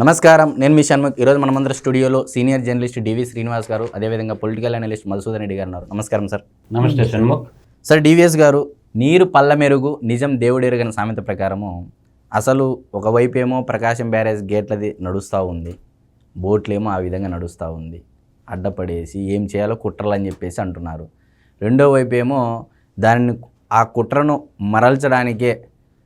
నమస్కారం నేను మీ షణ్ముఖ్. ఈరోజు మనమందరం స్టూడియోలో సీనియర్ జర్నలిస్ట్ డివి శ్రీనివాస్ గారు అదేవిధంగా పొలిటికల్ అనలిస్ట్ మధుసూదన్ రెడ్డి గారు ఉన్నారు. నమస్కారం సార్. నమస్తే షణ్ముఖ్. సార్ డివిఎస్ గారు నీరు పల్ల మెరుగు నిజం దేవుడెరుగని సామెత ప్రకారము అసలు ఒకవైపు ఏమో ప్రకాశం బ్యారేజ్ గేట్లది నడుస్తూ ఉంది. బోట్లేమో ఆ విధంగా నడుస్తూ ఉంది. అడ్డపడేసి ఏం చేయాలో కుట్రలు అని చెప్పేసి అంటున్నారు. రెండో వైపు ఏమో దానిని ఆ కుట్రను మరల్చడానికే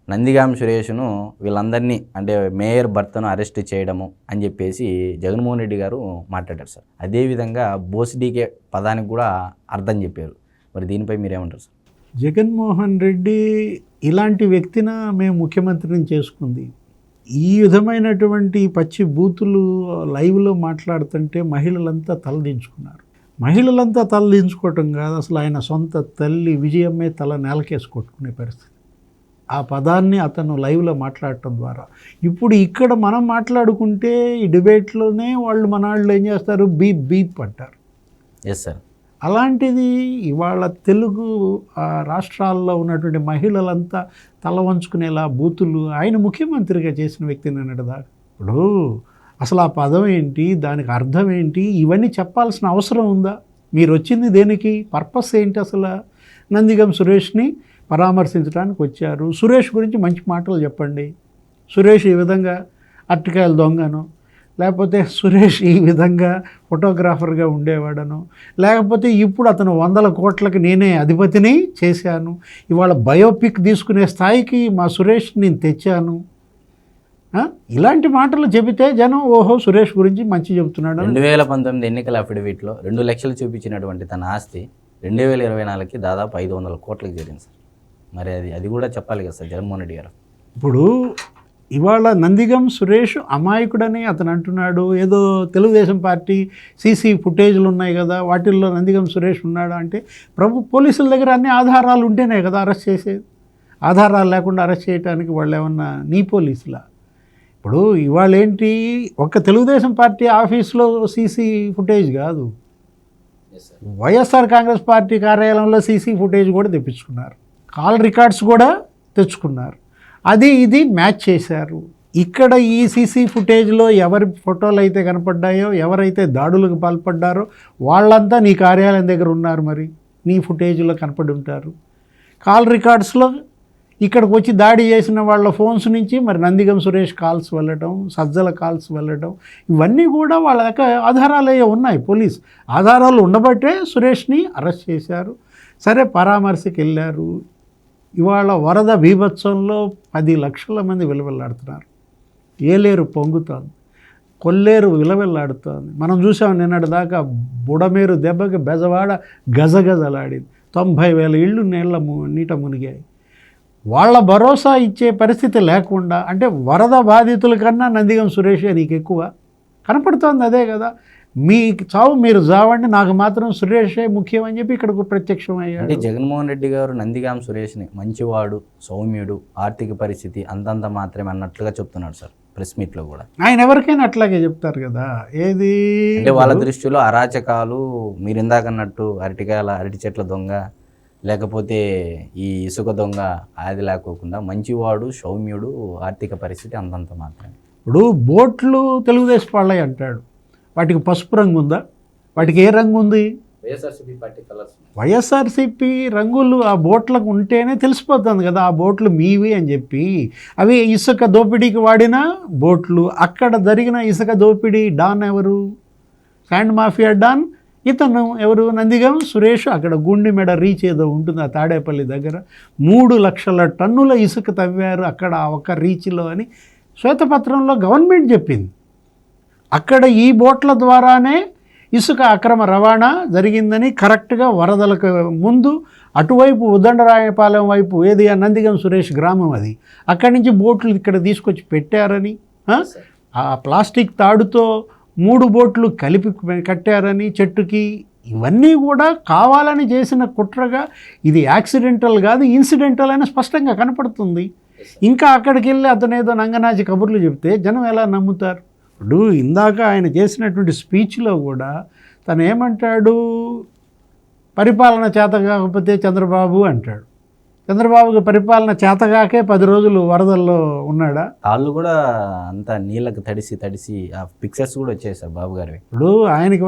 నందిగాం సురేష్ను వీళ్ళందరినీ అంటే మేయర్ భర్తను అరెస్ట్ చేయడము అని చెప్పేసి జగన్మోహన్ రెడ్డి గారు మాట్లాడారు సార్. అదేవిధంగా బోసిడీకే పదానికి కూడా అర్థం చెప్పారు. మరి దీనిపై మీరేమంటారు సార్? జగన్మోహన్ రెడ్డి ఇలాంటి వ్యక్తిన మేము ముఖ్యమంత్రిని చేసుకుంది. ఈ విధమైనటువంటి పచ్చి బూతులు లైవ్లో మాట్లాడుతుంటే మహిళలంతా తలదించుకున్నారు మహిళలంతా తలదించుకోవటం కాదు అసలు ఆయన సొంత తల్లి విజయమ్మే తల నేలకేసి కొట్టుకునే పరిస్థితి. ఆ పదాన్ని అతను లైవ్లో మాట్లాడటం ద్వారా. ఇప్పుడు ఇక్కడ మనం మాట్లాడుకుంటే ఈ డిబేట్లోనే వాళ్ళు మన వాళ్ళు ఏం చేస్తారు? బీప్ బీప్ అంటారు. ఎస్ సార్ అలాంటిది ఇవాళ తెలుగు రాష్ట్రాల్లో ఉన్నటువంటి మహిళలంతా తల వంచుకునేలా బూతులు ఆయన ముఖ్యమంత్రిగా చేసిన వ్యక్తిని అన్నట్టు దాకా ఇప్పుడు అసలు ఆ పదం ఏంటి? దానికి అర్థం ఏంటి? ఇవన్నీ చెప్పాల్సిన అవసరం ఉందా? మీరు వచ్చింది దేనికి? పర్పస్ ఏంటి అసలు? నందిగం సురేష్ని పరామర్శించడానికి వచ్చారు. సురేష్ గురించి మంచి మాటలు చెప్పండి. సురేష్ ఈ విధంగా అరటికాయల దొంగను లేకపోతే సురేష్ ఈ విధంగా ఫోటోగ్రాఫర్గా ఉండేవాడను లేకపోతే ఇప్పుడు అతను వందల కోట్లకి నేనే అధిపతిని చేశాను ఇవాళ బయోపిక్ తీసుకునే స్థాయికి మా సురేష్ నేను తెచ్చాను. ఇలాంటి మాటలు చెబితే జనం ఓహో సురేష్ గురించి మంచి చెబుతున్నాడు రెండు వేల పంతొమ్మిది ఎన్నికల అఫిడవిట్లో రెండు లక్షలు చూపించినటువంటి తన ఆస్తి రెండు వేల ఇరవై నాలుగుకి దాదాపు ఐదు వందల కోట్లకు చేరింది సార్. మరి అది అది కూడా చెప్పాలి కదా సార్ జగన్మోహన్ రెడ్డి గారు. ఇప్పుడు ఇవాళ నందిగం సురేష్ అమాయకుడని అతను అంటున్నాడు. ఏదో తెలుగుదేశం పార్టీ సీసీ ఫుటేజ్లు ఉన్నాయి కదా వాటిల్లో నందిగం సురేష్ ఉన్నాడు అంటే ప్రభు పోలీసుల దగ్గర అన్ని ఆధారాలు ఉంటేనే కదా అరెస్ట్ చేసేది. ఆధారాలు లేకుండా అరెస్ట్ చేయడానికి వాళ్ళు ఏమన్నా నీ పోలీసులా? ఇప్పుడు ఇవాళ ఏంటి ఒక్క తెలుగుదేశం పార్టీ ఆఫీస్లో సీసీ ఫుటేజ్ కాదు. వైఎస్ఆర్ కాంగ్రెస్ పార్టీ కార్యాలయంలో సీసీ ఫుటేజ్ కూడా తెప్పించుకున్నారు. కాల్ రికార్డ్స్ కూడా తెచ్చుకున్నారు. అది ఇది మ్యాచ్ చేశారు. ఇక్కడ ఈ సీసీ ఫుటేజ్లో ఎవరి ఫోటోలు అయితే కనపడ్డాయో ఎవరైతే దాడులకు పాల్పడ్డారో వాళ్ళంతా నీ కార్యాలయం దగ్గర ఉన్నారు మరి. నీ ఫుటేజ్లో కనపడి ఉంటారు. కాల్ రికార్డ్స్లో ఇక్కడికి వచ్చి దాడి చేసిన వాళ్ళ ఫోన్స్ నుంచి మరి నందిగం సురేష్ కాల్స్ వెళ్ళటం సజ్జల కాల్స్ వెళ్ళటం ఇవన్నీ కూడా వాళ్ళ దగ్గర ఆధారాలే ఉన్నాయి. పోలీస్ ఆధారాలు ఉండబట్టే సురేష్ని అరెస్ట్ చేశారు. సరే పరామర్శకి వెళ్ళారు ఇవాళ వరద బీభత్సంలో పది లక్షల మంది విలువెల్లాడుతున్నారు. ఏలేరు పొంగుతోంది. కొల్లేరు విలవెల్లాడుతోంది. మనం చూసాం నిన్నటి దాకా బుడమేరు దెబ్బకి బెజవాడ గజగజలాడింది. తొంభై వేల ఇళ్ళు నీళ్ళ ము- నీట మునిగాయి. వాళ్ళ భరోసా ఇచ్చే పరిస్థితి లేకుండా అంటే వరద బాధితుల కన్నా నందిగం సురేషే నీకు ఎక్కువ కనపడుతోంది అదే కదా. మీ చావు మీరు చావండి నాకు మాత్రం సురేషే ముఖ్యం అని చెప్పి ఇక్కడకు ప్రత్యక్షం అంటే అయ్యాడు జగన్మోహన్ రెడ్డి గారు నందిగాం సురేష్ని మంచివాడు సౌమ్యుడు ఆర్థిక పరిస్థితి అంతంత మాత్రమే అన్నట్లుగా చెప్తున్నాడు సార్ ప్రెస్ మీట్లో కూడా. ఆయన ఎవరికైనా అట్లాగే చెప్తారు కదా ఏది అంటే వాళ్ళ దృష్టిలో అరాచకాలు మీరు ఇందాక అన్నట్టు అరటికాయల అరటి చెట్ల దొంగ లేకపోతే ఈ ఇసుక దొంగ అది లేకోకుండా మంచివాడు సౌమ్యుడు ఆర్థిక పరిస్థితి అంతంత మాత్రమే. ఇప్పుడు బోట్లు తెలుగుదేశం వాళ్ళవి అంటాడు. వాటికి పసుపు రంగు ఉందా? వాటికి ఏ రంగు ఉంది? వైఎస్ఆర్సీపీ రంగులు ఆ బోట్లకు ఉంటేనే తెలిసిపోతుంది కదా ఆ బోట్లు మీవి అని చెప్పి. అవి ఇసుక దోపిడీకి వాడిన బోట్లు అక్కడ జరిగిన ఇసుక దోపిడీ డాన్ ఎవరు? శాండ్ మాఫియా డాన్ ఇతను ఎవరు? నందిగం సురేష్ అక్కడ గుండె మెడ రీచ్ ఏదో ఉంటుంది ఆ తాడేపల్లి దగ్గర. మూడు లక్షల టన్నుల ఇసుక తవ్వారు అక్కడ ఆ ఒక్క రీచ్లో అని శ్వేతపత్రంలో గవర్నమెంట్ చెప్పింది. అక్కడ ఈ బోట్ల ద్వారానే ఇసుక అక్రమ రవాణా జరిగిందని కరెక్ట్గా వరదలకు ముందు అటువైపు ఉదండరాయపాలెం వైపు ఏది నందిగం సురేష్ గ్రామం అది. అక్కడి నుంచి బోట్లు ఇక్కడ తీసుకొచ్చి పెట్టారని ఆ? ప్లాస్టిక్ తాడుతో మూడు బోట్లు కలిపి కట్టారని చెట్టుకి ఇవన్నీ కూడా కావాలని చేసిన కుట్రగా ఇది యాక్సిడెంటల్ కాదు ఇన్సిడెంటల్ అని స్పష్టంగా కనపడుతుంది. ఇంకా అక్కడికి వెళ్ళి అతను ఏదో నంగనాచి కబుర్లు చెప్తే జనం ఎలా నమ్ముతారు? ఇప్పుడు ఇందాక ఆయన చేసినటువంటి స్పీచ్లో కూడా తను ఏమంటాడు పరిపాలన చేత కాకపోతే చంద్రబాబు అంటాడు. చంద్రబాబుకి పరిపాలన చేతగాకే పది రోజులు వరదల్లో ఉన్నాడా? కాళ్ళు కూడా అంతా నీళ్ళకి తడిసి తడిసి ఆ పిక్చర్స్ కూడా వచ్చాయి సార్ బాబు గారివి. ఇప్పుడు ఆయనకి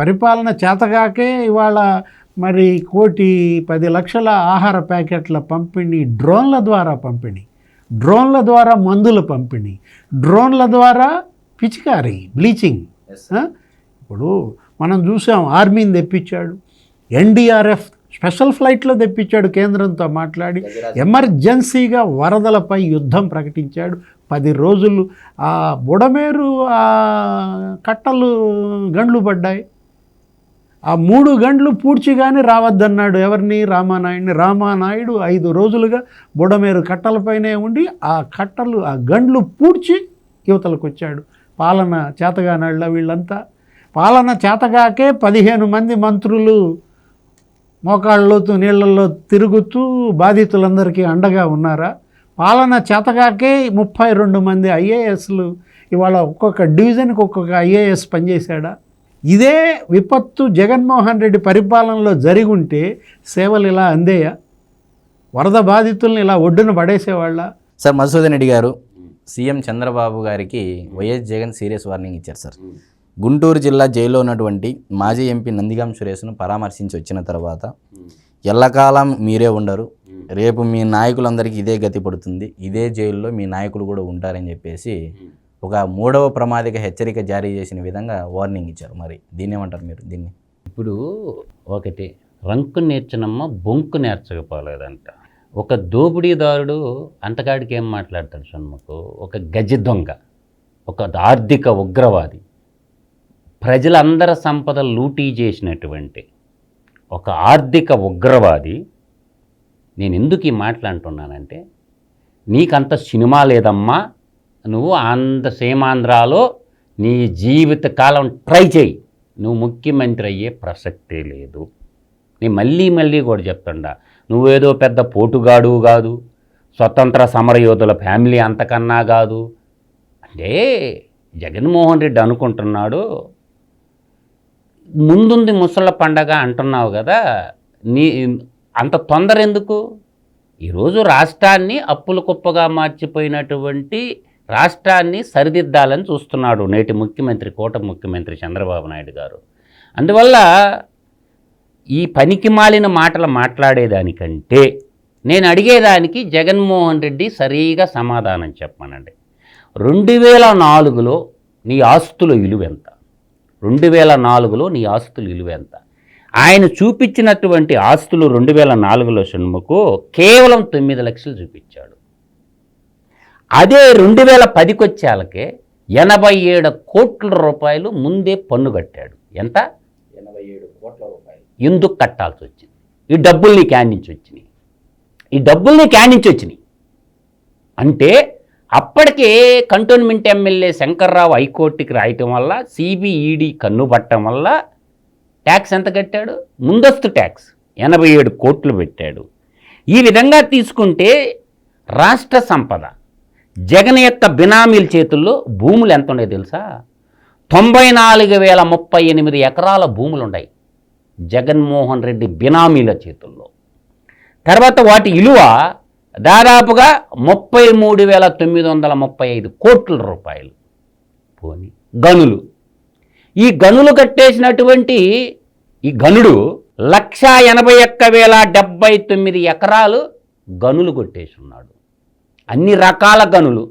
పరిపాలన చేతగాకే ఇవాళ మరి కోటి పది లక్షల ఆహార ప్యాకెట్ల పంపిణీ డ్రోన్ల ద్వారా పంపిణీ డ్రోన్ల ద్వారా మందుల పంపిణీ డ్రోన్ల ద్వారా పిచికారీ బ్లీచింగ్? ఇప్పుడు మనం చూసాం ఆర్మీని తెప్పించాడు ఎన్డీఆర్ఎఫ్ స్పెషల్ ఫ్లైట్లో తెప్పించాడు కేంద్రంతో మాట్లాడి ఎమర్జెన్సీగా వరదలపై యుద్ధం ప్రకటించాడు. పది రోజులు ఆ బుడమేరు ఆ కట్టలు గండ్లు పడ్డాయి. ఆ మూడు గంటలు పూడ్చిగానే రావద్దన్నాడు ఎవరిని? రామానాయుడిని. రామానాయుడు ఐదు రోజులుగా బుడమేరు కట్టలపైనే ఉండి ఆ కట్టలు ఆ గండ్లు పూడ్చి యువతలకు వచ్చాడు పాలన చేతగానళ్ళ వీళ్ళంతా. పాలన చేతగాకే పదిహేను మంది మంత్రులు మోకాళ్ళలోతు నీళ్ళల్లో తిరుగుతూ బాధితులందరికీ అండగా ఉన్నారా? పాలన చేతగాకే ముప్పై రెండు మంది ఐఏఎస్లు ఇవాళ ఒక్కొక్క డివిజన్కి ఒక్కొక్క ఐఏఎస్ పనిచేశాడా? ఇదే విపత్తు జగన్మోహన్ రెడ్డి పరిపాలనలో జరిగుంటే సేవలు ఇలా అందేయా? వరద బాధితుల్ని ఇలా ఒడ్డున పడేసేవాళ్ళ? సార్ మధుసూదన్ రెడ్డి గారు సీఎం చంద్రబాబు గారికి వైఎస్ జగన్ సీరియస్ వార్నింగ్ ఇచ్చారు సార్. గుంటూరు జిల్లా జైల్లో ఉన్నటువంటి మాజీ ఎంపీ నందిగాం సురేష్ను పరామర్శించి వచ్చిన తర్వాత ఎల్లకాలం మీరే ఉండరు. రేపు మీ నాయకులందరికీ ఇదే గతి పడుతుంది. ఇదే జైల్లో మీ నాయకులు కూడా ఉంటారని చెప్పేసి ఒక మూడవ ప్రమాదిక హెచ్చరిక జారీ చేసిన విధంగా వార్నింగ్ ఇచ్చారు. మరి దీన్ని ఏమంటారు మీరు దీన్ని? ఇప్పుడు ఒకటి రంకు నేర్చనమ్మ బొంకు నేర్చకపోలేదంట. ఒక దోపిడీదారుడు అంతకాడికి ఏం మాట్లాడతాడు షణ్ముఖు? ఒక గజ దొంగ ఒక ఆర్థిక ఉగ్రవాది. ప్రజలందరి సంపద లూటీ చేసినటువంటి ఒక ఆర్థిక ఉగ్రవాది. నేను ఎందుకు ఈ మాట్లాడుతున్నానంటే నీకంత సినిమా లేదమ్మా నువ్వు అంత సీమాంధ్రాలో నీ జీవిత కాలం ట్రై చేయి. నువ్వు ముఖ్యమంత్రి అయ్యే ప్రసక్తే లేదు. నేను మళ్ళీ మళ్ళీ కూడా చెప్తుండా నువ్వేదో పెద్ద పోటుగాడు కాదు స్వతంత్ర సమరయోధుల ఫ్యామిలీ అంతకన్నా కాదు. అంటే జగన్మోహన్ రెడ్డి అనుకుంటున్నాడు ముందుంది ముసళ్ళ పండగ అంటున్నావు కదా నీ అంత తొందర ఎందుకు? ఈరోజు రాష్ట్రాన్ని అప్పుల కుప్పగా మార్చిపోయినటువంటి రాష్ట్రాన్ని సరిదిద్దాలని చూస్తున్నాడు నేటి ముఖ్యమంత్రి కోట ముఖ్యమంత్రి చంద్రబాబు నాయుడు గారు. అందువల్ల ఈ పనికి మాలిన మాటలు మాట్లాడేదానికంటే నేను అడిగేదానికి జగన్మోహన్ రెడ్డి సరిగా సమాధానం చెప్పమనండి. రెండు వేల నాలుగులో నీ ఆస్తుల విలువ ఎంత? రెండు వేల నాలుగులో నీ ఆస్తుల విలువ ఎంత? ఆయన చూపించినటువంటి ఆస్తులు రెండు వేల నాలుగులో షణ్ముకు కేవలం తొమ్మిది లక్షలు చూపించాడు. అదే రెండు వేల పదికి ఎనభై ఏడు కోట్ల రూపాయలు ముందే పన్ను కట్టాడు. ఎంత? ఎనభై ఏడు కోట్ల రూపాయలు. ఎందుకు కట్టాల్సి వచ్చింది? ఈ డబ్బులు నీకు నుంచి వచ్చినాయి. ఈ డబ్బులు నీకు నుంచి వచ్చినాయి. అంటే అప్పటికే కంటోన్మెంట్ ఎమ్మెల్యే శంకర్రావు హైకోర్టుకి రాయటం వల్ల సిబిఈడి కన్ను పట్టడం వల్ల ట్యాక్స్ ఎంత కట్టాడు? ముందస్తు ట్యాక్స్ ఎనభై ఏడు కోట్లు పెట్టాడు. ఈ విధంగా తీసుకుంటే రాష్ట్ర సంపద జగన్ యొక్క బినామీల చేతుల్లో భూములు ఎంత ఉన్నాయి తెలుసా? తొంభై నాలుగు వేల ముప్పై ఎనిమిది ఎకరాల భూములు ఉన్నాయి. జగన్మోహన్ రెడ్డి బినామీల చేతుల్లో. తర్వాత వాటి విలువ దాదాపుగా ముప్పై మూడు వేల తొమ్మిది వందల ముప్పై ఐదు కోట్ల రూపాయలు. పోని గనులు. ఈ గనులు కట్టేసినటువంటి ఈ గనుడు లక్ష ఎనభై ఒక్క వేల డెబ్బై తొమ్మిది ఎకరాలు గనులు కొట్టేసున్నాడు. అన్ని రకాల గనులు.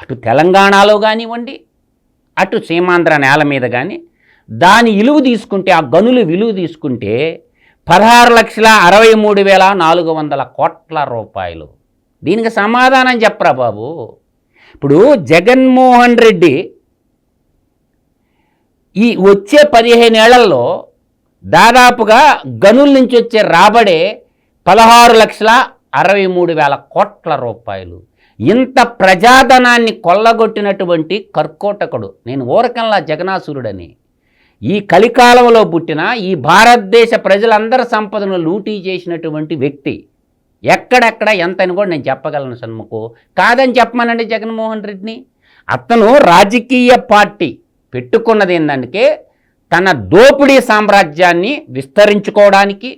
అటు తెలంగాణలో కానివ్వండి అటు సీమాంధ్ర నేల మీద కానీ దాని విలువ తీసుకుంటే ఆ గనుల విలువ తీసుకుంటే పదహారు లక్షల అరవై మూడు వేల నాలుగు వందల కోట్ల రూపాయలు. దీనికి సమాధానం చెప్పరా బాబు? ఇప్పుడు జగన్మోహన్ రెడ్డి ఈ వచ్చే పదిహేను ఏళ్ళలో దాదాపుగా గనుల నుంచి వచ్చే రాబడే పదహారు లక్షల అరవై మూడు వేల కోట్ల రూపాయలు. ఇంత ప్రజాధనాన్ని కొల్లగొట్టినటువంటి కర్కోటకుడు నేను ఊరకంలా జగనాసురుడని ఈ కలికాలంలో పుట్టిన ఈ భారతదేశ ప్రజలందరి సంపదను లూటీ చేసినటువంటి వ్యక్తి ఎక్కడెక్కడ ఎంత అని కూడా నేను చెప్పగలను సన్ముఖు. కాదని చెప్పమనండి జగన్మోహన్ రెడ్డిని. అతను రాజకీయ పార్టీ పెట్టుకున్నది ఏంటంటే తన దోపిడీ సామ్రాజ్యాన్ని విస్తరించుకోవడానికి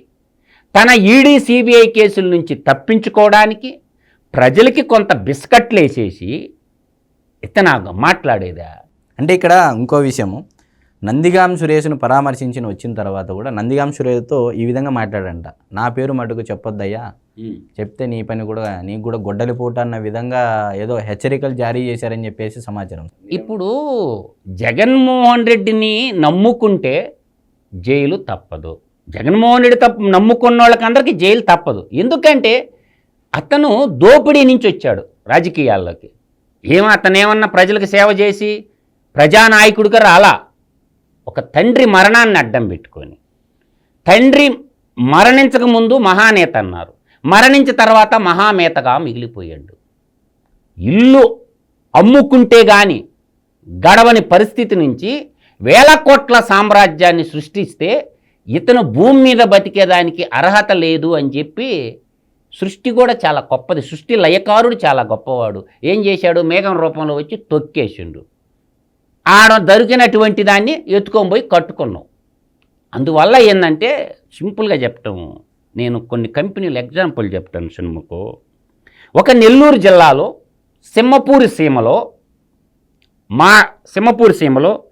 తన ఈడీ సిబిఐ కేసుల నుంచి తప్పించుకోవడానికి ప్రజలకి కొంత బిస్కట్లు వేసేసి ఇతను మాట్లాడేదా? అంటే ఇక్కడ ఇంకో విషయము. నందిగాం సురేష్ను పరామర్శించిన వచ్చిన తర్వాత కూడా నందిగాం సురేష్తో ఈ విధంగా మాట్లాడంట. నా పేరు మటుకు చెప్పొద్దయ్యా. చెప్తే నీ పని కూడా నీకు కూడా గొడ్డలిపోట అన్న విధంగా ఏదో హెచ్చరికలు జారీ చేశారని చెప్పేసి సమాచారం. ఇప్పుడు జగన్మోహన్ రెడ్డిని నమ్ముకుంటే జైలు తప్పదు. జగన్మోహన్ రెడ్డి తప్ప నమ్ముకున్న వాళ్ళకందరికీ జైలు తప్పదు. ఎందుకంటే అతను దోపిడీ నుంచి వచ్చాడు రాజకీయాల్లోకి. ఏమో అతను ఏమన్నా ప్రజలకు సేవ చేసి ప్రజానాయకుడిగా రాలా? ఒక తండ్రి మరణాన్ని అడ్డం పెట్టుకొని తండ్రి మరణించక ముందు మహానేత అన్నారు. మరణించిన తర్వాత మహామేతగా మిగిలిపోయాడు. ఇల్లు అమ్ముకుంటే గాని గడవని పరిస్థితి నుంచి వేల కోట్ల సామ్రాజ్యాన్ని సృష్టిస్తే ఇతను భూమి మీద బతికేదానికి అర్హత లేదు అని చెప్పి సృష్టి కూడా చాలా గొప్పది. సృష్టి లయకారుడు చాలా గొప్పవాడు. ఏం చేశాడు? మేఘం రూపంలో వచ్చి తొక్కేసిండు. ఆడ దొరికినటువంటి దాన్ని ఎత్తుకొని పోయి కట్టుకున్నాం. అందువల్ల ఏంటంటే సింపుల్గా చెప్తాము నేను కొన్ని కంపెనీలు ఎగ్జాంపుల్ చెప్తాను సినిమాకు ఒక నెల్లూరు జిల్లాలో సింహపూరి సీమలో మా సింహపూరి సీమలో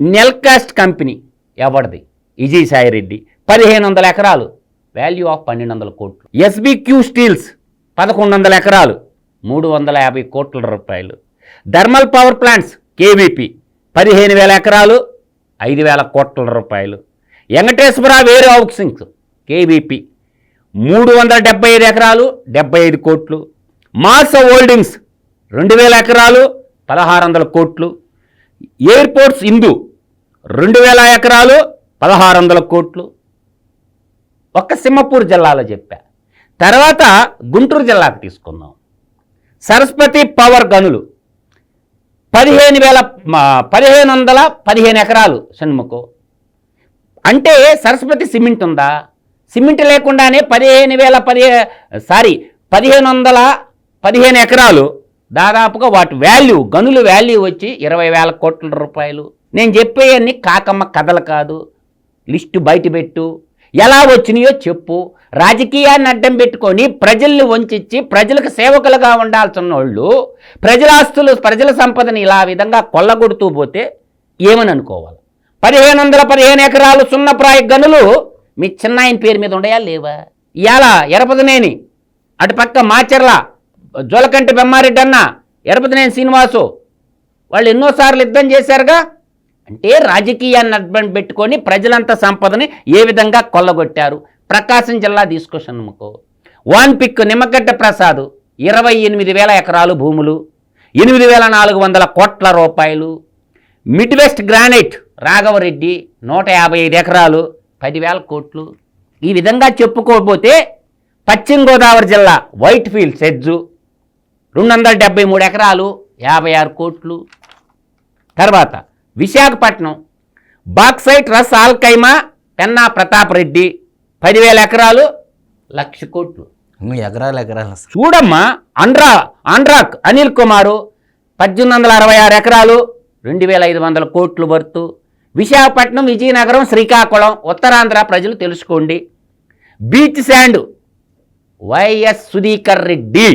నెల్కాస్ట్ కంపెనీ ఎవరిది? విజయ్ రెడ్డి పదిహేను వందల ఎకరాలు. వాల్యూ ఆఫ్ పన్నెండు వందల కోట్లు. ఎస్బిక్యూ స్టీల్స్ పదకొండు వందల ఎకరాలు. మూడు వందల యాభై కోట్ల రూపాయలు. Thermal power plants KVP. పదిహేను వేల ఎకరాలు ఐదు వేల కోట్ల రూపాయలు. వెంకటేశ్వర వేరు హౌసింగ్స్ కేవీపీ మూడు వందల డెబ్బై ఐదు ఎకరాలు డెబ్బై ఐదు కోట్లు. మాస్ హోల్డింగ్స్ రెండు వేల ఎకరాలు పదహారు వందల కోట్లు. ఎయిర్పోర్ట్స్ ఇందు రెండు వేల ఎకరాలు పదహారు వందల కోట్లు. ఒక్క సింహపూర్ జిల్లాలో చెప్పా. తర్వాత గుంటూరు జిల్లాకు తీసుకుందాం. సరస్వతి పవర్ గనులు పదిహేను వేల పదిహేను వందల పదిహేను ఎకరాలు షణ్ముఖు. అంటే సరస్వతి సిమెంట్ ఉందా? సిమెంట్ లేకుండానే పదిహేను వేల పదిహే సారీ పదిహేను వందల పదిహేను ఎకరాలు దాదాపుగా వాటి వాల్యూ గనుల వాల్యూ వచ్చి ఇరవై వేల కోట్ల రూపాయలు. నేను చెప్పేవన్నీ కాకమ్మ కథలు కాదు. లిస్టు బయట పెట్టు. ఎలా వచ్చినాయో చెప్పు. రాజకీయాన్ని అడ్డం పెట్టుకొని ప్రజల్ని వంచిచ్చి ప్రజలకు సేవకులుగా ఉండాల్సిన వాళ్ళు ప్రజల ఆస్తులు ప్రజల సంపదని ఇలా విధంగా కొల్లగొడుతూ పోతే ఏమని అనుకోవాలి? పదిహేను వందల పదిహేను ఎకరాలు సున్నప్రాయ గనులు మీ చిన్నాయన పేరు మీద ఉండయా లేవా? ఇవాళ ఎరపదనేని అటుపక్క మాచర్ల జోలకంటి బెమ్మారెడ్డి అన్న ఎరపదనేని శ్రీనివాసు వాళ్ళు ఎన్నోసార్లు యుద్ధం చేశారుగా? అంటే రాజకీయాన్ని అడ్డం పెట్టుకొని ప్రజలంతా సంపదని ఏ విధంగా కొల్లగొట్టారు? ప్రకాశం జిల్లా తీసుకొచ్చినమ్మకో వాన్ పిక్ నిమ్మగడ్డ ప్రసాద్ ఇరవై ఎనిమిది వేల ఎకరాలు భూములు ఎనిమిది వేల నాలుగు వందల కోట్ల రూపాయలు. మిడ్ వెస్ట్ గ్రానైట్ రాఘవరెడ్డి నూట యాభై ఐదు ఎకరాలు పదివేల కోట్లు. ఈ విధంగా చెప్పుకోకపోతే పశ్చిమ గోదావరి జిల్లా వైట్ ఫీల్డ్ సెడ్జు రెండు వందల డెబ్బై మూడు ఎకరాలు యాభై ఆరు కోట్లు. తర్వాత Visakhapatnam bauxite Ras Al Khaimah Penna Pratap Reddy పదివేల ఎకరాలు లక్ష కోట్లు. ఎకరాలు ఎకరాలు. చూడమ్మా అండ్రా ఆండ్రాక్ అనిల్ కుమారు పద్దెనిమిది వందల అరవై ఆరు ఎకరాలు రెండు వేల ఐదు వందల కోట్లు వర్తు. విశాఖపట్నం విజయనగరం శ్రీకాకుళం ఉత్తరాంధ్ర ప్రజలు తెలుసుకోండి. Beach sand YS Sudhikar Reddy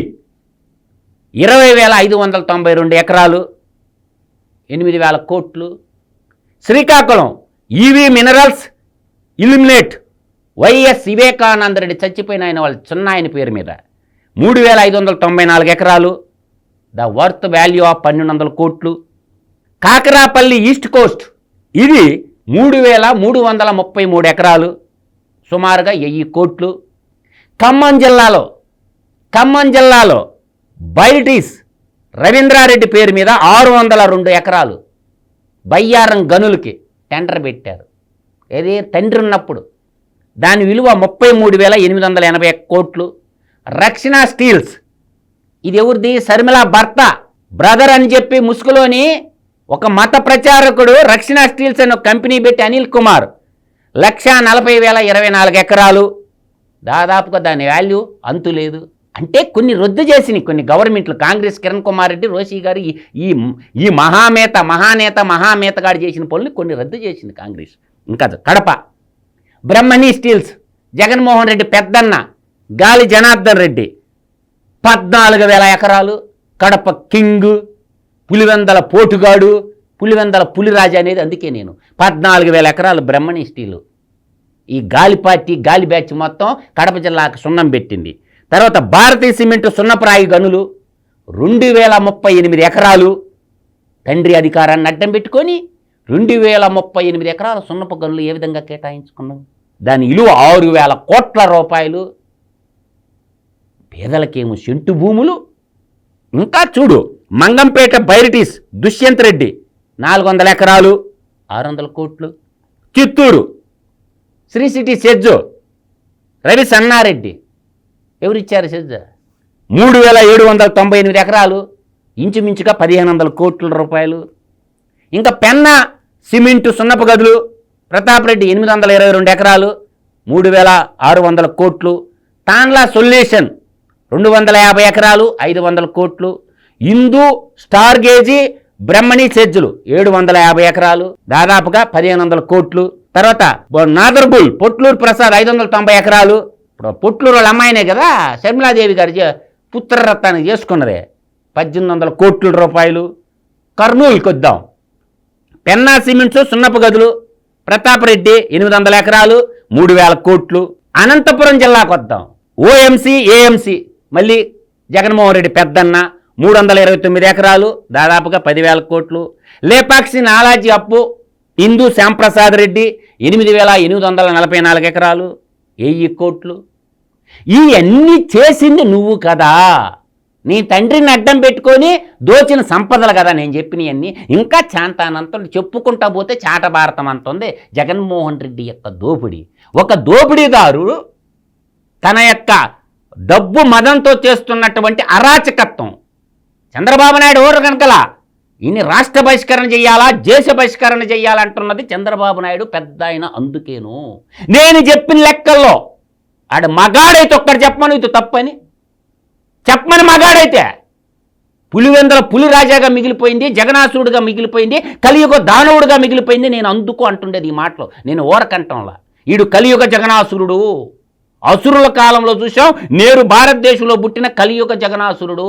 ఇరవై వేల ఐదు వందల తొంభై రెండు ఎకరాలు. ఎనిమిది వేల కోట్లు. Srikakulam EV minerals ilmenite YS Vivekananda Reddy చచ్చిపోయిన ఆయన వాళ్ళ చిన్న ఆయన పేరు మీద మూడు వేల ఐదు వందల తొంభై నాలుగు ఎకరాలు. ద వర్త్ వాల్యూ ఆఫ్ పన్నెండు వందల కోట్లు. కాకరాపల్లి ఈస్ట్ కోస్ట్ ఇది మూడు వేల మూడు వందల ముప్పై మూడు ఎకరాలు. సుమారుగా వెయ్యి కోట్లు. ఖమ్మం జిల్లాలో ఖమ్మం జిల్లాలో బైరిటీస్ రవీంద్రారెడ్డి పేరు మీద ఆరు వందల రెండు ఎకరాలు బయ్యారం గనులకి టెండర్ పెట్టారు. ఏది? తండ్రి ఉన్నప్పుడు. దాని విలువ ముప్పై మూడు వేల ఎనిమిది వందల ఎనభై ఒక్క కోట్లు. రక్షణ స్టీల్స్. ఇది ఎవరిది? శర్మిల భర్త బ్రదర్ అని చెప్పి ముసుగులోని ఒక మత ప్రచారకుడు రక్షణ స్టీల్స్ అనే కంపెనీ పెట్టి అనిల్ కుమార్. లక్ష నలభై వేల ఇరవై నాలుగు ఎకరాలు. దాదాపుగా దాని వాల్యూ అంతు లేదు. అంటే కొన్ని రద్దు చేసినాయి కొన్ని గవర్నమెంట్లు. కాంగ్రెస్ కిరణ్ కుమార్ రెడ్డి రోషి గారు ఈ ఈ ఈ మహామేత మహానేత మహామేతగాడు చేసిన పనులు కొన్ని రద్దు చేసింది కాంగ్రెస్. ఇంకా కడప. బ్రహ్మణి స్టీల్స్ జగన్మోహన్ రెడ్డి పెద్దన్న గాలి జనార్దన్ రెడ్డి. పద్నాలుగు వేల ఎకరాలు కడప కింగ్ పులివెందల పోటుగాడు పులివెందల పులిరాజు అనేది అందుకే నేను. పద్నాలుగు వేల ఎకరాలు బ్రహ్మణి స్టీలు. ఈ గాలి పార్టీ గాలి బ్యాచ్ మొత్తం కడప జిల్లాకు సున్నం పెట్టింది. తర్వాత భారతీయ సిమెంట్ సున్నప్రాయి గనులు రెండు వేల ముప్పై ఎనిమిది ఎకరాలు. తండ్రి అధికారాన్ని అడ్డం పెట్టుకొని రెండు వేల ముప్పై ఎనిమిది ఎకరాల సున్నపు గనులు ఏ విధంగా కేటాయించుకున్నాం? దాని విలువ ఆరు వేల కోట్ల రూపాయలు. పేదలకేమో సెంటు భూములు. ఇంకా చూడు మంగంపేట బైరిటీస్ దుష్యంత్ రెడ్డి నాలుగు వందల ఎకరాలు. ఆరు వందల కోట్లు. చిత్తూరు శ్రీ సిటీ సెజ్జు రవి సన్నారెడ్డి ఎవరిచ్చారు సజ్జ మూడు వేల ఏడు వందల తొంభై ఎనిమిది ఎకరాలు ఇంచుమించుగా పదిహేను వందల కోట్ల రూపాయలు. ఇంకా పెన్న సిమెంటు సున్నపు గదులు ప్రతాప్ రెడ్డి ఎనిమిది వందల ఇరవై రెండు ఎకరాలు మూడు వేల ఆరు వందల కోట్లు. తాన్లా సొల్యూషన్ రెండు వందల యాభై ఎకరాలు ఐదు వందల కోట్లు. ఇందు స్టార్ గేజీ బ్రహ్మణి సెజ్జులు ఏడు వందల యాభై ఎకరాలు దాదాపుగా పదిహేను వందల కోట్లు. తర్వాత నాదర్బుల్ పొట్లూరు ప్రసాద్ ఐదు వందల తొంభై ఎకరాలు ఇప్పుడు పొట్లూరు వాళ్ళ అమ్మాయినే కదా శర్మిలాదేవి గారి చే- పుత్రరత్నాన్ని చేసుకున్నదే. పద్దెనిమిది వందల కోట్ల రూపాయలు కర్నూలుకి వద్దాం. పెన్నా సిమెంట్స్ సున్నపు గదులు ప్రతాపరెడ్డి ఎనిమిది వందల ఎకరాలు మూడు వేల కోట్లు. అనంతపురం జిల్లాకు వద్దాం. ఓఎంసీ ఏఎంసీ మళ్ళీ జగన్మోహన్ రెడ్డి పెద్దన్న మూడు వందల ఇరవై తొమ్మిది ఎకరాలు దాదాపుగా పదివేల కోట్లు. లేపాక్షి నాలాజీ అప్పు హిందూ శ్యాంప్రసాద్ రెడ్డి ఎనిమిది వేల ఎనిమిది వందల నలభై నాలుగు ఎకరాలు. వెయ్యి కోట్లు? ఇవన్నీ చేసింది నువ్వు కదా. నీ తండ్రిని అడ్డం పెట్టుకొని దోచిన సంపదలు కదా నేను చెప్పినవన్నీ ఇంకా చాంతానంతం చెప్పుకుంటా పోతే చాటభారతం అంత ఉంది. జగన్మోహన్ రెడ్డి యొక్క దోపిడీ. ఒక దోపిడీదారు తన యొక్క డబ్బు మదంతో చేస్తున్నటువంటి అరాచకత్వం. చంద్రబాబు నాయుడు ఓరు కనుకలా? ఈయన రాష్ట్ర బహిష్కరణ చెయ్యాలా దేశ బహిష్కరణ చెయ్యాలంటున్నది చంద్రబాబు నాయుడు పెద్ద ఆయన అందుకేను. నేను చెప్పిన లెక్కల్లో ఆడ మగాడైతే ఒక్కడు చెప్పమని ఇది తప్పని. చెప్పమని మగాడైతే పులివెందల పులి రాజాగా మిగిలిపోయింది జగనాసురుడుగా మిగిలిపోయింది కలియుగ దానవుడుగా మిగిలిపోయింది నేను అందుకు అంటుండేది ఈ మాటలో. నేను ఓరకంటంలా ఈడు కలియుగ జగనాసురుడు అసురుల కాలంలో చూసాం నేరు భారతదేశంలో పుట్టిన కలియుగ జగనాసురుడు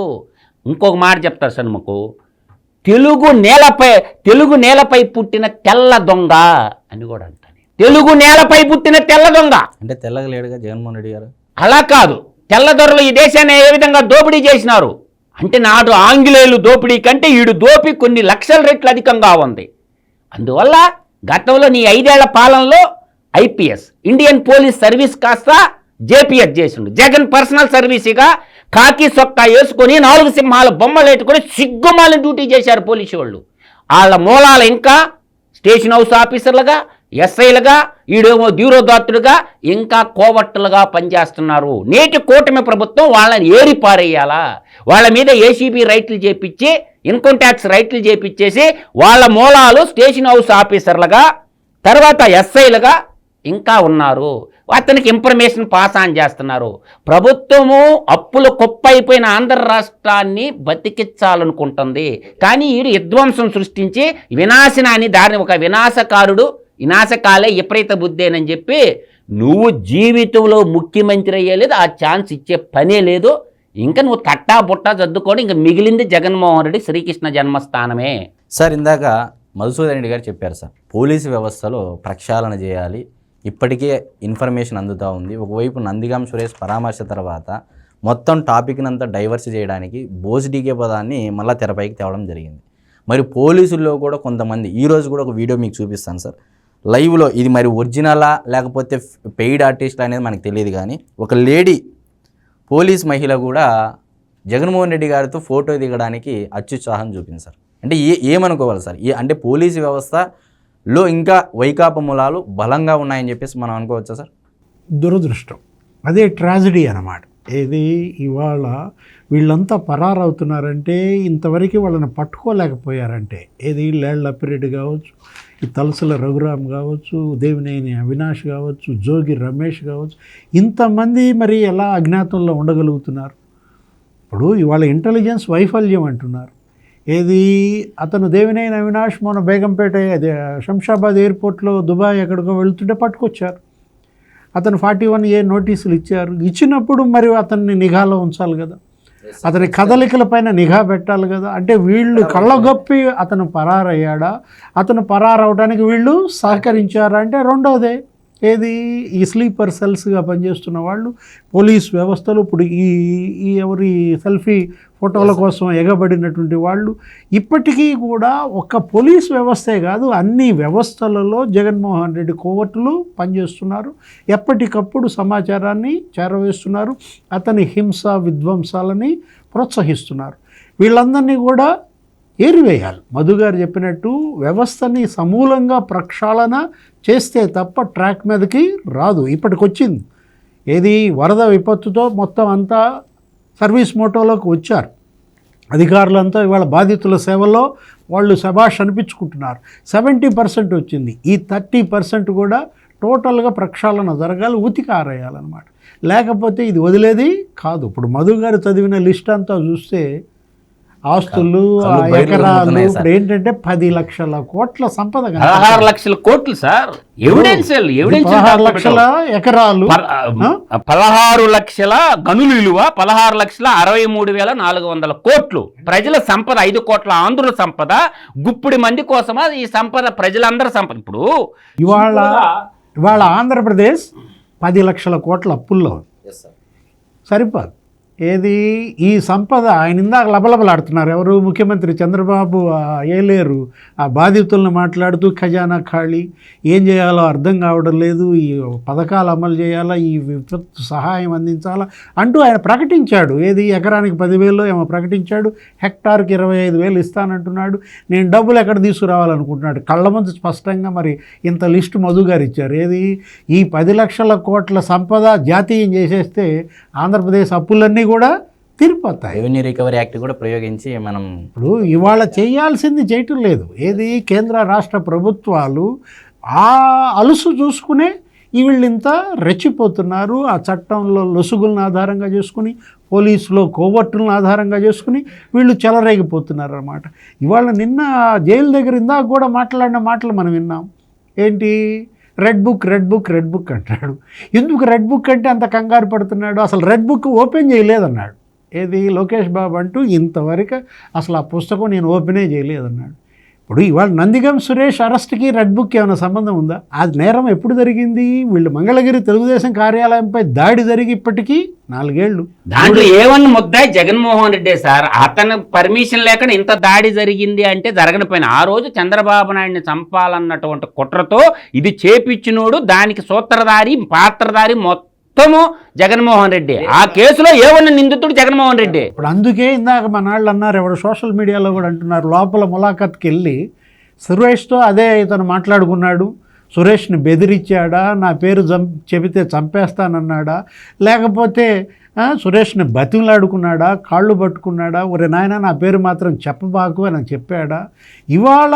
ఇంకొక మాట చెప్తారు సన్మకు తెలుగు నేలపై తెలుగు నేలపై పుట్టిన తెల్ల దొంగ అని కూడా అంటాను. తెలుగు నేలపై పుట్టిన తెల్ల దొంగ. అంటే తెల్లగా లేడుగా జగన్మోహన్ రెడ్డి గారు? అలా కాదు. తెల్లదొరలు ఈ దేశాన్ని ఏ విధంగా దోపిడీ చేసినారు? అంటే నాడు ఆంగ్లేయులు దోపిడీ కంటే ఈడు దోపి కొన్ని లక్షల రెట్లు అధికంగా ఉంది. అందువల్ల గతంలో నీ ఐదేళ్ళ పాలనలో ఐపీఎస్ ఇండియన్ పోలీస్ సర్వీస్ కాస్త జేపీఎస్ చేసిండు. జగన్ పర్సనల్ సర్వీస్గా కాకి సొక్క వేసుకొని నాలుగు సింహాల బొమ్మలు పెట్టుకొని సిగ్గుమాలని డ్యూటీ చేశారు పోలీసు వాళ్ళు వాళ్ళ మూలాలు ఇంకా స్టేషన్ హౌస్ ఆఫీసర్లుగా ఎస్ఐలుగా ఈడేమో ద్యూరోదాత్తుడుగా ఇంకా కోవట్టలుగా పనిచేస్తున్నారు. నేటి కూటమి ప్రభుత్వం వాళ్ళని ఏరి పారేయాలా? వాళ్ళ మీద ఏసీబీ రైట్లు చేపించి ఇన్కమ్ ట్యాక్స్ రైట్లు చేపించేసి వాళ్ళ మూలాలు స్టేషన్ హౌస్ ఆఫీసర్లుగా తర్వాత ఎస్ఐలుగా ఇంకా ఉన్నారు. అతనికి ఇన్ఫర్మేషన్ పాస్ ఆన్ చేస్తున్నారు. ప్రభుత్వము అప్పులు కుప్పైపోయిన ఆంధ్ర రాష్ట్రాన్ని బతికించాలనుకుంటుంది. కానీ వీడు విధ్వంసం సృష్టించి వినాశనాన్ని దారిని ఒక వినాశకారుడు వినాశకాలే విపరీత బుద్ధేనని చెప్పి నువ్వు జీవితంలో ముఖ్యమంత్రి అయ్యలేదు ఆ ఛాన్స్ ఇచ్చే పనే లేదు. ఇంకా నువ్వు తట్టా బుట్టా చదువుకోవడం ఇంకా మిగిలింది జగన్మోహన్ రెడ్డి శ్రీకృష్ణ జన్మస్థానమే. సార్ ఇందాక మధుసూదన్ రెడ్డి గారు చెప్పారు సార్ పోలీసు వ్యవస్థలో ప్రక్షాళన చేయాలి ఇప్పటికే ఇన్ఫర్మేషన్ అందుతూ ఉంది. ఒకవైపు నందిగాం సురేష్ పరామర్శ తర్వాత మొత్తం టాపిక్ని అంతా డైవర్స్ చేయడానికి బోస్ డీకే పదాన్ని మళ్ళీ తెరపైకి తేవడం జరిగింది. మరి పోలీసుల్లో కూడా కొంతమంది ఈరోజు కూడా ఒక వీడియో మీకు చూపిస్తాను సార్. లైవ్లో ఇది మరి ఒరిజినలా లేకపోతే పెయిడ్ ఆర్టిస్ట్ అనేది మనకు తెలియదు కానీ ఒక లేడీ పోలీస్ మహిళ కూడా జగన్మోహన్ రెడ్డి గారితో ఫోటో దిగడానికి అత్యుత్సాహం చూపింది సార్. అంటే ఏ ఏమనుకోవాలి సార్? ఏ అంటే పోలీసు లో ఇంకా వైకాపా మూలాలు బలంగా ఉన్నాయని చెప్పేసి మనం అనుకోవచ్చా సార్? దురదృష్టం. అదే ట్రాజడీ అన్నమాట. ఏది ఇవాళ వీళ్ళంతా పరారవుతున్నారంటే ఇంతవరకు వాళ్ళని పట్టుకోలేకపోయారంటే ఏది లేళ్ళ అప్పిరెడ్డి కావచ్చు ఈ తలసల రఘురామ్ కావచ్చు దేవినేని అవినాష్ కావచ్చు జోగి రమేష్ కావచ్చు ఇంతమంది మరి ఎలా అజ్ఞాతంలో ఉండగలుగుతున్నారు? ఇప్పుడు ఇవాళ ఇంటెలిజెన్స్ వైఫల్యం అంటున్నారు. ఏది? అతను దేవినేని అవినాష్ మొన్న బేగంపేట అదే శంషాబాద్ ఎయిర్పోర్ట్లో దుబాయ్ ఎక్కడికో వెళ్తుంటే పట్టుకొచ్చారు. అతను ఫార్టీ వన్ ఏ నోటీసులు ఇచ్చారు. ఇచ్చినప్పుడు మరి అతన్ని నిఘాలో ఉంచాలి కదా. అతని కదలికల పైన నిఘా పెట్టాలి కదా. అంటే వీళ్ళు కళ్ళగొప్పి అతను పరారయ్యాడా? అతను పరారవడానికి వీళ్ళు సహకరించారా? అంటే రెండోదే. ఏది? ఈ స్లీపర్ సెల్స్గా పనిచేస్తున్న వాళ్ళు పోలీస్ వ్యవస్థలు ఇప్పుడు ఈ ఈ ఎవరి సెల్ఫీ ఫోటోల కోసం ఎగబడినటువంటి వాళ్ళు ఇప్పటికీ కూడా ఒక్క పోలీస్ వ్యవస్థే కాదు అన్ని వ్యవస్థలలో జగన్మోహన్ రెడ్డి కోవట్లు పనిచేస్తున్నారు. ఎప్పటికప్పుడు సమాచారాన్ని చేరవేస్తున్నారు. అతని హింస విధ్వంసాలని ప్రోత్సహిస్తున్నారు. వీళ్ళందరినీ కూడా ఏరివేయాలి. మధు గారు చెప్పినట్టు వ్యవస్థని సమూలంగా ప్రక్షాళన చేస్తే తప్ప ట్రాక్ మీదకి రాదు. ఇప్పటికొచ్చింది. ఏది వరద విపత్తుతో మొత్తం అంతా సర్వీస్ మోటోలోకి వచ్చారు. అధికారులంతా ఇవాళ బాధితుల సేవలో వాళ్ళు శభాష్ అనిపించుకుంటున్నారు. సెవెంటీ పర్సెంట్ వచ్చింది. ఈ థర్టీ పర్సెంట్ కూడా టోటల్గా ప్రక్షాళన జరగాలి ఉతికి ఆరేయాలన్నమాట లేకపోతే ఇది వదిలేది కాదు. ఇప్పుడు మధు గారు చదివిన లిస్ట్ అంతా చూస్తే ఆస్తులు ఎకరాలు. ఇప్పుడు ఏంటంటే పది లక్షల కోట్ల సంపద. పదహారు లక్షల కోట్లు సార్. ఎవిడెన్స్ ఎవిడెన్స్ పదహారు లక్షల ఎకరాలు. పదహారు లక్షల గనుల విలువ పదహారు లక్షల అరవై మూడు వేల నాలుగు వందల కోట్లు. ప్రజల సంపద ఐదు కోట్ల ఆంధ్రుల సంపద గుప్పిడి మంది కోసమా ఈ సంపద ప్రజలందరి సంపద? ఇప్పుడు ఇవాళ ఇవాళ ఆంధ్రప్రదేశ్ పది లక్షల కోట్ల అప్పుల్లో. సరిపోదు. ఏది? ఈ సంపద ఆయన ఇందాక లబలబలాడుతున్నారు. ఎవరు? ముఖ్యమంత్రి చంద్రబాబు ఏలేరు ఆ బాధితులను మాట్లాడుతూ ఖజానా ఖాళీ. ఏం చేయాలో అర్థం కావడం లేదు. ఈ పథకాలు అమలు చేయాలా? ఈ విపత్తు సహాయం అందించాలా? అంటూ ఆయన ప్రకటించాడు. ఏది? ఎకరానికి పదివేలు ఏమో ప్రకటించాడు. హెక్టార్కి ఇరవై ఐదు వేలు ఇస్తానంటున్నాడు. నేను డబ్బులు ఎక్కడ తీసుకురావాలనుకుంటున్నాడు? కళ్ళ ముందు స్పష్టంగా మరి ఇంత లిస్టు మధు గారు ఇచ్చారు. ఏది? ఈ పది లక్షల కోట్ల సంపద జాతీయం చేసేస్తే ఆంధ్రప్రదేశ్ అప్పులన్నీ కూడా తీరిపోతాయి. రెవెన్యూ రికవరీ యాక్ట్ కూడా ప్రయోగించి మనం ఇప్పుడు ఇవాళ చేయాల్సింది చేయటం లేదు. ఏది కేంద్ర రాష్ట్ర ప్రభుత్వాలు ఆ అలుసు చూసుకునే ఈ వీళ్ళు ఇంత రెచ్చిపోతున్నారు. ఆ చట్టంలో లొసుగులను ఆధారంగా చేసుకుని పోలీసులో కోవట్టులను ఆధారంగా చేసుకుని వీళ్ళు చెలరేగిపోతున్నారు అన్నమాట ఇవాళ నిన్న జైలు దగ్గర ఇందాక కూడా మాట్లాడిన మాటలు మనం విన్నాం. ఏంటి? Red book red book red book అంటాడు. ఎందుకు రెడ్ బుక్ అంటే అంత కంగారు పడుతున్నాడు? అసలు రెడ్ బుక్ ఓపెన్ చేయలేదన్నాడు. ఏది లోకేష్ బాబు అంటూ ఇంతవరకు అసలు ఆ పుస్తకం నేను ఓపెనే చేయలేదన్నాడు. ఇప్పుడు ఇవాళ నందిగం సురేష్ అరెస్ట్కి రెడ్ బుక్ ఏమైనా సంబంధం ఉందా? ఆ నేరం ఎప్పుడు జరిగింది? వీళ్ళు మంగళగిరి తెలుగుదేశం కార్యాలయంపై దాడి జరిగి ఇప్పటికీ నాలుగేళ్ళు. దాంట్లో ఏమన్నా ముద్దాయి జగన్మోహన్ రెడ్డి సార్. అతను పర్మిషన్ లేకుండా ఇంత దాడి జరిగింది అంటే జరగని ఆ రోజు చంద్రబాబు నాయుడిని చంపాలన్నటువంటి కుట్రతో ఇది చేపిచ్చినోడు దానికి సూత్రధారి పాత్రధారి మొత్తం మొత్తము జగన్మోహన్ రెడ్డి. ఆ కేసులో ఏమన్న నిందితుడు జగన్మోహన్ రెడ్డి? ఇప్పుడు అందుకే ఇందాక మన వాళ్ళు అన్నారు ఎవరు సోషల్ మీడియాలో కూడా అంటున్నారు లోపల ములాఖత్కి వెళ్ళి సురేష్తో అదే ఇతను మాట్లాడుకున్నాడు సురేష్ని బెదిరించాడా నా పేరు చం చెబితే చంపేస్తానన్నాడా లేకపోతే సురేష్ని బతిమలాడుకున్నాడా కాళ్ళు పట్టుకున్నాడా ఒరే నాయన నా పేరు మాత్రం చెప్పబాకు అని చెప్పాడా? ఇవాళ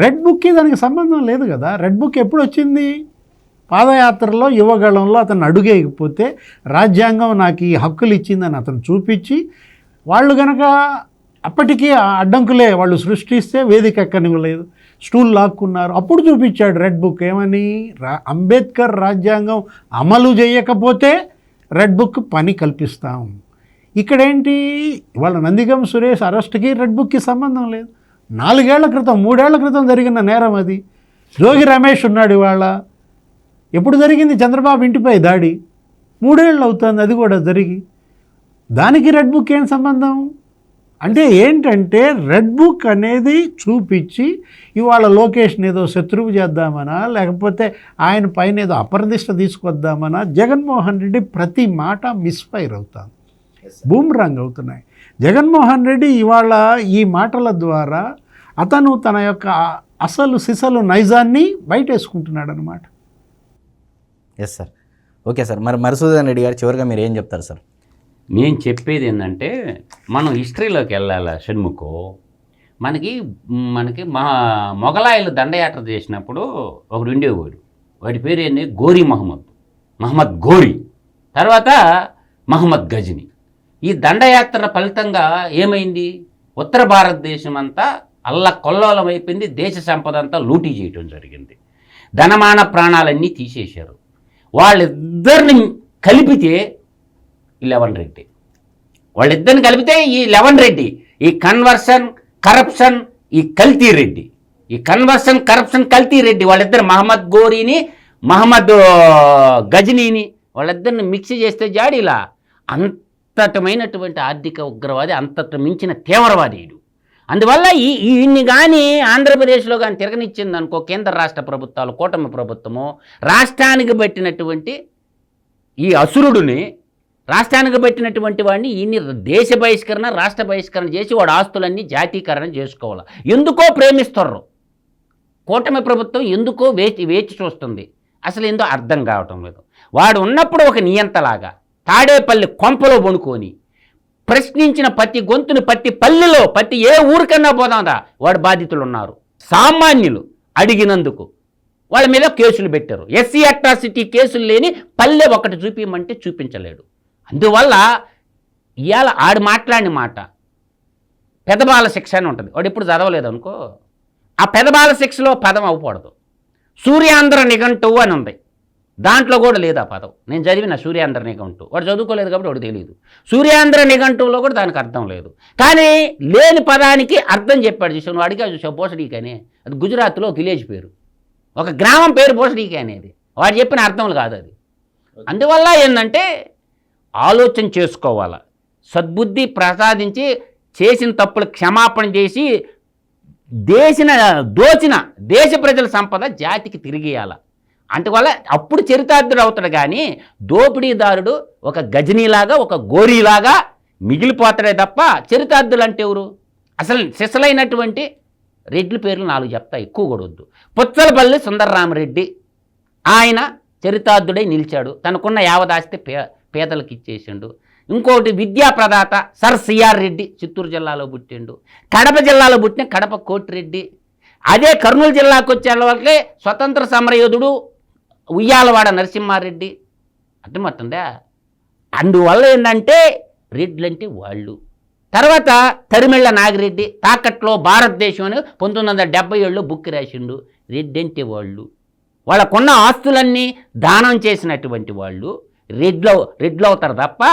రెడ్ బుక్కి దానికి సంబంధం లేదు కదా రెడ్ బుక్ ఎప్పుడు వచ్చింది పాదయాత్రలో యువగళంలో అతను అడుగేయకపోతే రాజ్యాంగం నాకు ఈ హక్కులు ఇచ్చిందని అతను చూపించి వాళ్ళు గనక అప్పటికీ ఆ అడ్డంకులే వాళ్ళు సృష్టిస్తే వేదిక ఎక్కనివ్వలేదు. స్టూల్ లాక్కున్నారు. అప్పుడు చూపించాడు రెడ్ బుక్. ఏమని? రా అంబేద్కర్ రాజ్యాంగం అమలు చేయకపోతే రెడ్ బుక్ పని కల్పిస్తాం. ఇక్కడేంటి? వాళ్ళ నందిగం సురేష్ అరెస్ట్కి రెడ్ బుక్కి సంబంధం లేదు. నాలుగేళ్ళ క్రితం మూడేళ్ళ క్రితం జరిగిన నేరం అది. జోగి రమేష్ ఉన్నాడు ఇవాళ. ఎప్పుడు జరిగింది చంద్రబాబు ఇంటిపై దాడి? మూడేళ్ళు అవుతుంది అది కూడా జరిగి. దానికి రెడ్ బుక్ ఏం సంబంధం? అంటే ఏంటంటే రెడ్ బుక్ అనేది చూపించి ఇవాళ లొకేషన్ ఏదో శత్రువు చేద్దామనా లేకపోతే ఆయన పైన ఏదో అప్రదిష్ట తీసుకొద్దామనా జగన్మోహన్ రెడ్డి ప్రతి మాట మిస్ఫైర్ అవుతాను బూమ్రాంగ్ అవుతున్నాయి. జగన్మోహన్ రెడ్డి ఇవాళ ఈ మాటల ద్వారా అతను తన యొక్క అసలు సిసలు నైజాన్ని బయటేసుకుంటున్నాడు అనమాట ఎస్ సార్ ఓకే సార్ మరి మరుసూదన్ రెడ్డి గారు చివరిగా మీరు ఏం చెప్తారు సార్ నేను చెప్పేది ఏంటంటే మనం హిస్టరీలోకి వెళ్ళాలి షణ్ముఖు? మనకి మనకి మా మొఘలాయిలు దండయాత్ర చేసినప్పుడు ఒకడు ఉండేవాడు. వాడి పేరు ఏంటి గోరీ మహమ్మద్. మహమ్మద్ గోరీ. తర్వాత మహమ్మద్ గజని. ఈ దండయాత్ర ఫలితంగా ఏమైంది? ఉత్తర భారతదేశం అంతా అల్ల కొల్లోలం అయిపోయింది దేశ సంపద అంతా లూటీ చేయటం జరిగింది. ధనమాన ప్రాణాలన్నీ తీసేశారు. వాళ్ళిద్దరిని కలిపితే ఈ లెవెన్ రెడ్డి. వాళ్ళిద్దరిని కలిపితే ఈ లెవెన్ రెడ్డి ఈ కన్వర్షన్ కరప్షన్ ఈ కల్తీ రెడ్డి. ఈ కన్వర్షన్ కరప్షన్ కల్తీ రెడ్డి వాళ్ళిద్దరు మహమ్మద్ గోరీని మహమ్మద్ గజనీని వాళ్ళిద్దరిని మిక్స్ చేస్తే జాడీలా? అంతటమైనటువంటి ఆర్థిక ఉగ్రవాది అంతట మించిన తీవ్రవాదీయుడు. అందువల్ల ఈ ఈయన్ని కానీ ఆంధ్రప్రదేశ్లో కానీ తిరగనిచ్చింది అనుకో కేంద్ర రాష్ట్ర ప్రభుత్వాలు కూటమి ప్రభుత్వము రాష్ట్రానికి పెట్టినటువంటి ఈ అసురుడిని రాష్ట్రానికి పెట్టినటువంటి వాడిని ఈయన్ని దేశ బహిష్కరణ రాష్ట్ర బహిష్కరణ చేసి వాడు ఆస్తులన్నీ జాతీకరణ చేసుకోవాలి? ఎందుకో ప్రేమిస్తారు కూటమి ప్రభుత్వం ఎందుకో వేచి వేచి చూస్తుంది. అసలు ఏందో అర్థం కావటం లేదు. వాడు ఉన్నప్పుడు ఒక నియంతలాగా తాడేపల్లి కొంపలో వణుకొని ప్రశ్నించిన ప్రతి గొంతుని ప్రతి పల్లెలో ప్రతి ఏ ఊరికన్నా పోదాందా వాడు బాధితులు ఉన్నారు సామాన్యులు అడిగినందుకు వాళ్ళ మీద కేసులు పెట్టారు. ఎస్సీ అట్రాసిటీ కేసులు లేని పల్లె ఒకటి చూపించమంటే చూపించలేడు. అందువల్ల ఇవాళ ఆడు మాట్లాడిన మాట పెదబాల శిక్ష అని ఉంటుంది. వాడు ఎప్పుడు చదవలేదు అనుకో ఆ పెదబాల శిక్షలో పదం అవ్వకూడదు. సూర్యాంధ్ర నిఘంటువు అని ఉంది. దాంట్లో కూడా లేదు ఆ పదం. నేను చదివిన సూర్యాంధ్ర నిఘంటు. వాడు చదువుకోలేదు కాబట్టి వాడు తెలియదు సూర్యాంధ్ర నిఘంటువులో కూడా దానికి అర్థం లేదు. కానీ లేని పదానికి అర్థం చెప్పాడు చూసావు నువ్వు అడిగా చూసావు పోసడీకి అని అది గుజరాత్లో ఒక విలేజ్ పేరు. ఒక గ్రామం పేరు పోసడీకి అనేది వాడు చెప్పిన అర్థం కాదు అది. అందువల్ల ఏంటంటే ఆలోచన చేసుకోవాలి. సద్బుద్ధి ప్రసాదించి చేసిన తప్పులు క్షమాపణ చేసి దేశన దోచిన దేశ ప్రజల సంపద జాతికి తిరిగేయాల. అందువల్ల అప్పుడు చరితార్థుడు అవుతాడు కానీ దోపిడీదారుడు ఒక గజనీలాగా ఒక గోరీలాగా మిగిలిపోతాడే తప్ప చరితార్థులు అంటే ఎవరు? అసలు సిసలైనటువంటి రెడ్ల పేర్లు నాలుగు చెప్తా ఎక్కువ కూడా వద్దు. పుచ్చలపల్లి సుందరరామరెడ్డి ఆయన చరితార్థుడై నిలిచాడు. తనకున్న యావదాస్తి పే పేదలకు ఇచ్చేసిండు. ఇంకోటి విద్యా ప్రదాత సర్ సిఆర్ రెడ్డి చిత్తూరు జిల్లాలో పుట్టిండు. కడప జిల్లాలో పుట్టిన కడప కోటిరెడ్డి. అదే కర్నూలు జిల్లాకు వచ్చే వాళ్ళకి స్వతంత్ర సమరయోధుడు ఉయ్యాలవాడ నరసింహారెడ్డి. అర్థమవుతుందా? అందువల్ల ఏంటంటే రెడ్లంటే వాళ్ళు. తర్వాత తరిమిళ్ళ నాగిరెడ్డి తాకట్లో భారతదేశం అని పంతొమ్మిది వందల డెబ్బై ఏళ్ళు బుక్ రాసిండు. రెడ్డి అంటే వాళ్ళు. వాళ్ళకున్న ఆస్తులన్నీ దానం చేసినటువంటి వాళ్ళు. రెడ్లు రెడ్లు అవుతారు తప్ప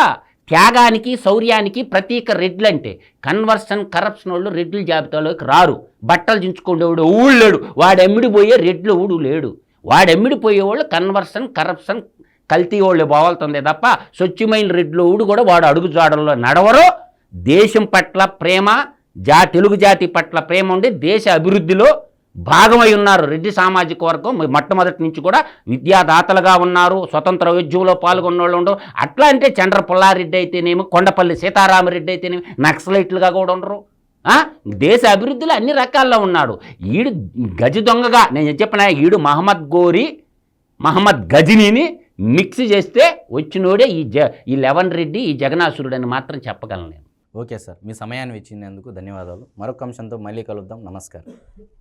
త్యాగానికి శౌర్యానికి ప్రతీక రెడ్లు అంటే కన్వర్షన్ కరప్షన్ వాళ్ళు రెడ్ల జాబితాలోకి రారు. బట్టలు దించుకునేవాడు ఊళ్ళేడు. లేడు వాడు ఎమ్మిడి పోయే రెడ్లు ఊడు లేడు. వాడు ఎమ్మిడి వాళ్ళు కన్వర్షన్ కరప్షన్ కల్తీ వాళ్ళు బాగుతుంది తప్ప స్వచ్ఛమైన రెడ్లోడు కూడా వాడు అడుగు జాడల్లో నడవరు. దేశం పట్ల ప్రేమ జా తెలుగు జాతి పట్ల ప్రేమ ఉండి దేశ అభివృద్ధిలో భాగమై ఉన్నారు రెడ్డి సామాజిక వర్గం. మొట్టమొదటి నుంచి కూడా విద్యాదాతలుగా ఉన్నారు. స్వతంత్ర ఉద్యమంలో పాల్గొన్న వాళ్ళు ఉండరు. అట్లా అంటే చంద్ర పుల్లారెడ్డి అయితేనేమి కొండపల్లి సీతారామరెడ్డి అయితేనేమి నక్సలైట్లుగా కూడా ఉండరు. దేశ అభివృద్ధిలో అన్ని రకాల్లో ఉన్నాడు. ఈడు గజి దొంగగా నేను చెప్పిన ఈడు మహమ్మద్ గోరి మహమ్మద్ గజినిని మిక్స్ చేస్తే వచ్చినోడే ఈ జ ఈ లెవన్ రెడ్డి ఈ జగనాసురుడు అని మాత్రం చెప్పగలను నేను. ఓకే సార్ మీ సమయాన్ని ఇచ్చినందుకు ధన్యవాదాలు. మరొక అంశంతో మళ్ళీ కలుద్దాం. నమస్కారం.